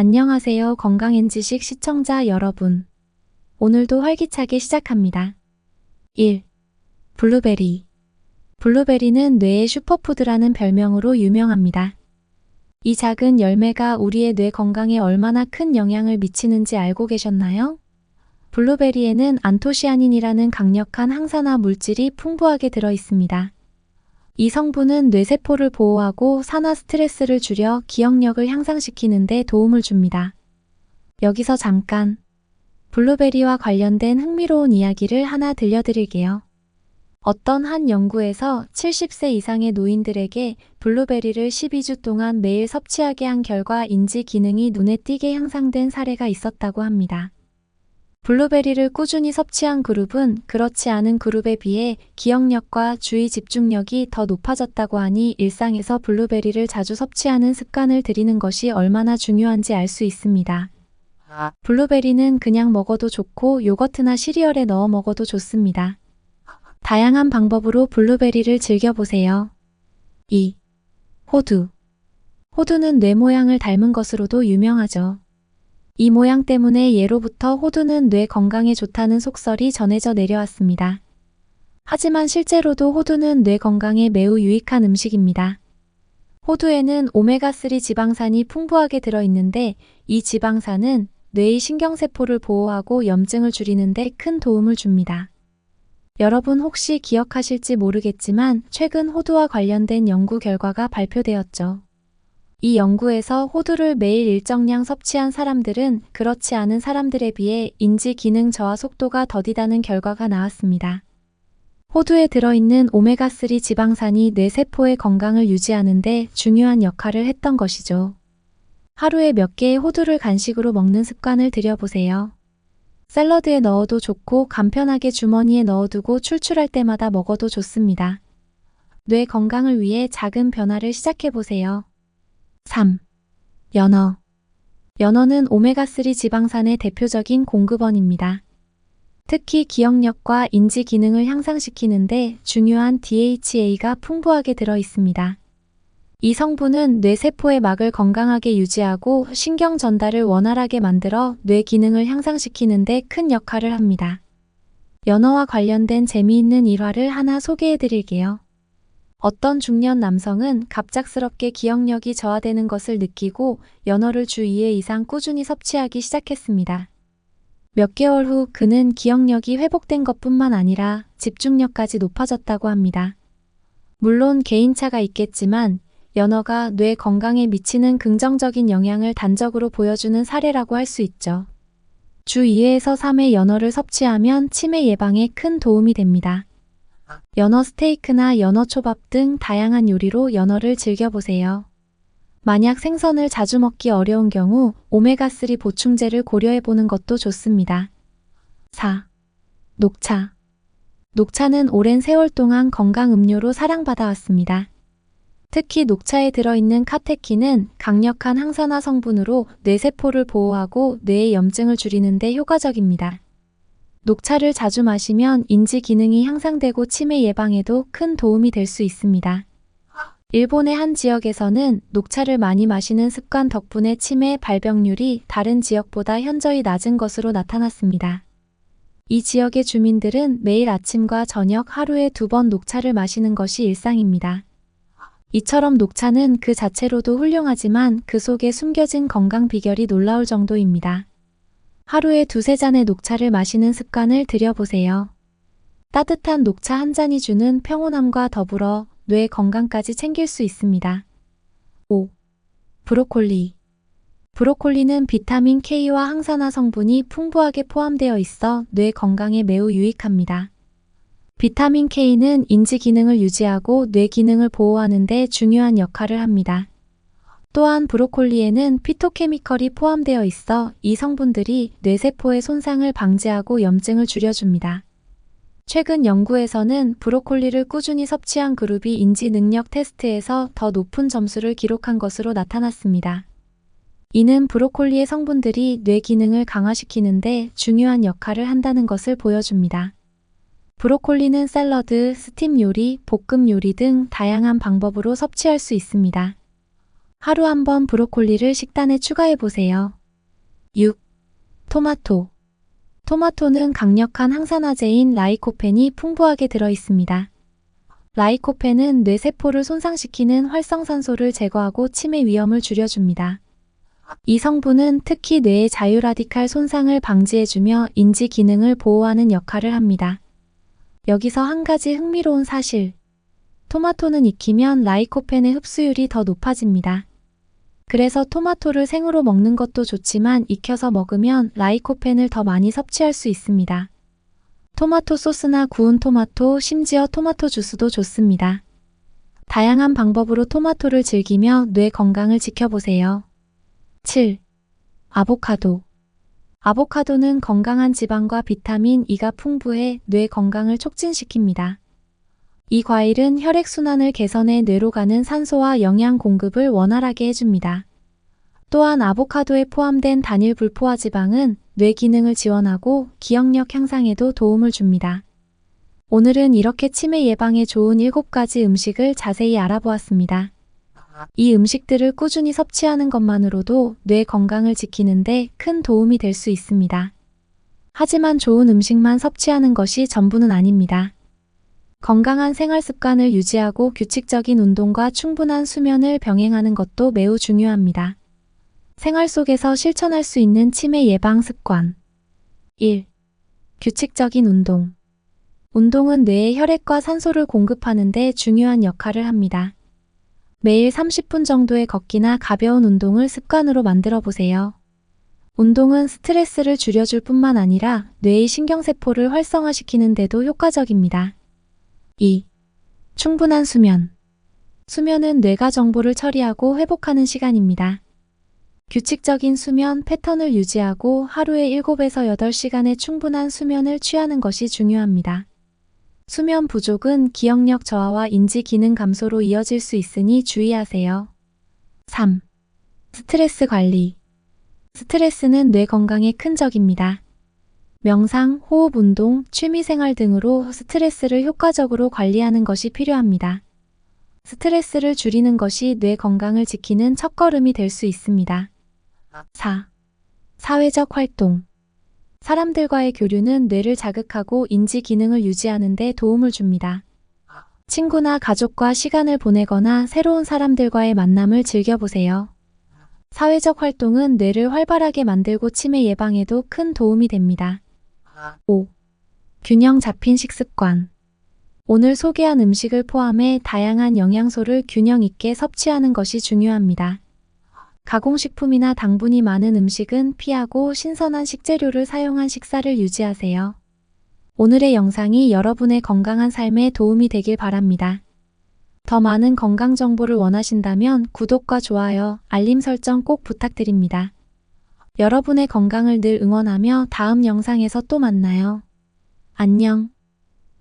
안녕하세요. 건강엔지식 시청자 여러분. 오늘도 활기차게 시작합니다. 1. 블루베리. 블루베리는 뇌의 슈퍼푸드라는 별명으로 유명합니다. 이 작은 열매가 우리의 뇌 건강에 얼마나 큰 영향을 미치는지 알고 계셨나요? 블루베리에는 안토시아닌이라는 강력한 항산화 물질이 풍부하게 들어 있습니다. 이 성분은 뇌세포를 보호하고 산화 스트레스를 줄여 기억력을 향상시키는 데 도움을 줍니다. 여기서 잠깐 블루베리와 관련된 흥미로운 이야기를 하나 들려드릴게요. 어떤 한 연구에서 70세 이상의 노인들에게 블루베리를 12주 동안 매일 섭취하게 한 결과 인지 기능이 눈에 띄게 향상된 사례가 있었다고 합니다. 블루베리를 꾸준히 섭취한 그룹은 그렇지 않은 그룹에 비해 기억력과 주의 집중력이 더 높아졌다고 하니 일상에서 블루베리를 자주 섭취하는 습관을 들이는 것이 얼마나 중요한지 알 수 있습니다. 블루베리는 그냥 먹어도 좋고 요거트나 시리얼에 넣어 먹어도 좋습니다. 다양한 방법으로 블루베리를 즐겨보세요. 2. 호두. 호두는 뇌 모양을 닮은 것으로도 유명하죠. 이 모양 때문에 예로부터 호두는 뇌 건강에 좋다는 속설이 전해져 내려왔습니다. 하지만 실제로도 호두는 뇌 건강에 매우 유익한 음식입니다. 호두에는 오메가3 지방산이 풍부하게 들어있는데 이 지방산은 뇌의 신경세포를 보호하고 염증을 줄이는 데 큰 도움을 줍니다. 여러분 혹시 기억하실지 모르겠지만 최근 호두와 관련된 연구 결과가 발표되었죠. 이 연구에서 호두를 매일 일정량 섭취한 사람들은 그렇지 않은 사람들에 비해 인지 기능 저하 속도가 더디다는 결과가 나왔습니다. 호두에 들어있는 오메가3 지방산이 뇌 세포의 건강을 유지하는데 중요한 역할을 했던 것이죠. 하루에 몇 개의 호두를 간식으로 먹는 습관을 들여보세요. 샐러드에 넣어도 좋고 간편하게 주머니에 넣어두고 출출할 때마다 먹어도 좋습니다. 뇌 건강을 위해 작은 변화를 시작해보세요. 3. 연어. 연어는 오메가3 지방산의 대표적인 공급원입니다. 특히 기억력과 인지 기능을 향상시키는데 중요한 DHA가 풍부하게 들어 있습니다. 이 성분은 뇌세포의 막을 건강하게 유지하고 신경 전달을 원활하게 만들어 뇌 기능을 향상시키는데 큰 역할을 합니다. 연어와 관련된 재미있는 일화를 하나 소개해 드릴게요. 어떤 중년 남성은 갑작스럽게 기억력이 저하되는 것을 느끼고 연어를 주 2회 이상 꾸준히 섭취하기 시작했습니다. 몇 개월 후 그는 기억력이 회복된 것 뿐만 아니라 집중력까지 높아졌다고 합니다. 물론 개인차가 있겠지만 연어가 뇌 건강에 미치는 긍정적인 영향을 단적으로 보여주는 사례라고 할 수 있죠. 주 2회에서 3회 연어를 섭취하면 치매 예방에 큰 도움이 됩니다. 연어 스테이크나 연어 초밥 등 다양한 요리로 연어를 즐겨보세요. 만약 생선을 자주 먹기 어려운 경우 오메가3 보충제를 고려해보는 것도 좋습니다. 4. 녹차. 녹차는 오랜 세월 동안 건강 음료로 사랑받아왔습니다. 특히 녹차에 들어있는 카테킨은 강력한 항산화 성분으로 뇌세포를 보호하고 뇌의 염증을 줄이는 데 효과적입니다. 녹차를 자주 마시면 인지 기능이 향상되고 치매 예방에도 큰 도움이 될 수 있습니다. 일본의 한 지역에서는 녹차를 많이 마시는 습관 덕분에 치매 발병률이 다른 지역보다 현저히 낮은 것으로 나타났습니다. 이 지역의 주민들은 매일 아침과 저녁 하루에 두 번 녹차를 마시는 것이 일상입니다. 이처럼 녹차는 그 자체로도 훌륭하지만 그 속에 숨겨진 건강 비결이 놀라울 정도입니다. 하루에 두세 잔의 녹차를 마시는 습관을 들여보세요. 따뜻한 녹차 한 잔이 주는 평온함과 더불어 뇌 건강까지 챙길 수 있습니다. 5. 브로콜리. 브로콜리는 비타민 K와 항산화 성분이 풍부하게 포함되어 있어 뇌 건강에 매우 유익합니다. 비타민 K는 인지 기능을 유지하고 뇌 기능을 보호하는 데 중요한 역할을 합니다. 또한 브로콜리에는 피토케미컬이 포함되어 있어 이 성분들이 뇌세포의 손상을 방지하고 염증을 줄여줍니다. 최근 연구에서는 브로콜리를 꾸준히 섭취한 그룹이 인지 능력 테스트에서 더 높은 점수를 기록한 것으로 나타났습니다. 이는 브로콜리의 성분들이 뇌 기능을 강화시키는데 중요한 역할을 한다는 것을 보여줍니다. 브로콜리는 샐러드, 스팀 요리, 볶음 요리 등 다양한 방법으로 섭취할 수 있습니다. 하루 한 번 브로콜리를 식단에 추가해 보세요. 6. 토마토. 토마토는 강력한 항산화제인 라이코펜이 풍부하게 들어 있습니다. 라이코펜은 뇌세포를 손상시키는 활성산소를 제거하고 치매 위험을 줄여줍니다. 이 성분은 특히 뇌의 자유라디칼 손상을 방지해주며 인지 기능을 보호하는 역할을 합니다. 여기서 한 가지 흥미로운 사실. 토마토는 익히면 라이코펜의 흡수율이 더 높아집니다. 그래서 토마토를 생으로 먹는 것도 좋지만 익혀서 먹으면 라이코펜을 더 많이 섭취할 수 있습니다. 토마토 소스나 구운 토마토, 심지어 토마토 주스도 좋습니다. 다양한 방법으로 토마토를 즐기며 뇌 건강을 지켜보세요. 7. 아보카도. 아보카도는 건강한 지방과 비타민 E가 풍부해 뇌 건강을 촉진시킵니다. 이 과일은 혈액순환을 개선해 뇌로 가는 산소와 영양 공급을 원활하게 해줍니다. 또한 아보카도에 포함된 단일 불포화 지방은 뇌 기능을 지원하고 기억력 향상에도 도움을 줍니다. 오늘은 이렇게 치매 예방에 좋은 7가지 음식을 자세히 알아보았습니다. 이 음식들을 꾸준히 섭취하는 것만으로도 뇌 건강을 지키는데 큰 도움이 될 수 있습니다. 하지만 좋은 음식만 섭취하는 것이 전부는 아닙니다. 건강한 생활 습관을 유지하고 규칙적인 운동과 충분한 수면을 병행하는 것도 매우 중요합니다. 생활 속에서 실천할 수 있는 치매 예방 습관 1. 규칙적인 운동 운동은 뇌에 혈액과 산소를 공급하는 데 중요한 역할을 합니다. 매일 30분 정도의 걷기나 가벼운 운동을 습관으로 만들어 보세요. 운동은 스트레스를 줄여줄 뿐만 아니라 뇌의 신경세포를 활성화시키는 데도 효과적입니다. 2. 충분한 수면. 수면은 뇌가 정보를 처리하고 회복하는 시간입니다. 규칙적인 수면 패턴을 유지하고 하루에 7에서 8시간의 충분한 수면을 취하는 것이 중요합니다. 수면 부족은 기억력 저하와 인지 기능 감소로 이어질 수 있으니 주의하세요. 3. 스트레스 관리. 스트레스는 뇌 건강에 큰 적입니다. 명상, 호흡 운동, 취미 생활 등으로 스트레스를 효과적으로 관리하는 것이 필요합니다. 스트레스를 줄이는 것이 뇌 건강을 지키는 첫걸음이 될 수 있습니다. 4. 사회적 활동. 사람들과의 교류는 뇌를 자극하고 인지 기능을 유지하는 데 도움을 줍니다. 친구나 가족과 시간을 보내거나 새로운 사람들과의 만남을 즐겨보세요. 사회적 활동은 뇌를 활발하게 만들고 치매 예방에도 큰 도움이 됩니다. 5. 균형 잡힌 식습관. 오늘 소개한 음식을 포함해 다양한 영양소를 균형 있게 섭취하는 것이 중요합니다. 가공식품이나 당분이 많은 음식은 피하고 신선한 식재료를 사용한 식사를 유지하세요. 오늘의 영상이 여러분의 건강한 삶에 도움이 되길 바랍니다. 더 많은 건강 정보를 원하신다면 구독과 좋아요, 알림 설정 꼭 부탁드립니다. 여러분의 건강을 늘 응원하며 다음 영상에서 또 만나요. 안녕.